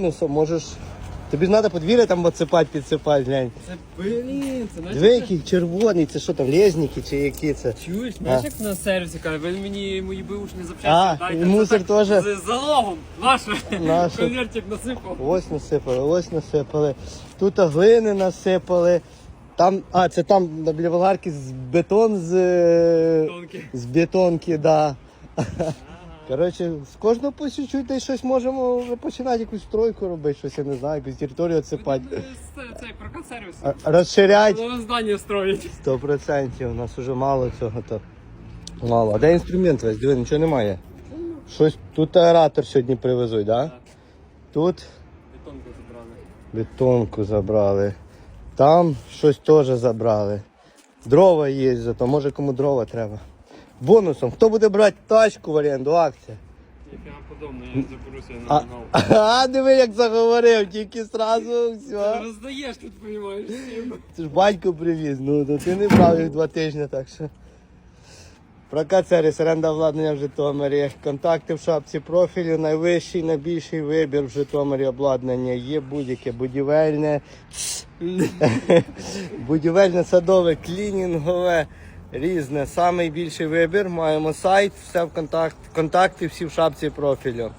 Ну, що, можеш. Тобі ж треба подвір'я там оцепати, підсипати, глянь. Це блін, це наче... Диви, який червоний, це що там, лезники чи які це? Чуєш, знаєш, як на сервісі кажуть, ви мені мої бивушні А, запчасти дайте. і Це мусор так, теж? З залогом, наше. Наше. Конвертик насипав. Ось насипали, ось насипали. Тут глини насипали. Там, а, це там на біля болгарки з бетон з, е, з бетонки, да. Коротше, з кожного по чуть-чуть й щось можемо вже починати якусь стройку робити, щось, я не знаю, якусь територію відсипати. Це- Цей прокат сервіс. Розширять. Нове здання строїть. Сто процентів, у нас вже мало цього то. Мало. А де інструмент весь? Диви, нічого немає. Щось тут аератор сьогодні привезуть, да? Так. Тут Бетонку забрали. бетонку забрали. Там щось теж забрали. Дрова є, зато може кому дрова треба. Бонусом, хто буде брати тачку в оренду, акція. Я прямо подобно, я заберуся на А, канал. а диви, як заговорив, тільки сразу все. Роздаєш тут, розумієш, всім. Це ж батько привіз, ну то ти не брав їх два тижні, так що. Прокат сервіс, оренда обладнання в Житомирі. Контакти в шапці профілю, найвищий, найбільший вибір в Житомирі обладнання. Є будь-яке будівельне, будівельне, садове, клінінгове, різне. Самий більший вибір. Маємо сайт, все в контакт, контакти всі в шапці профілю.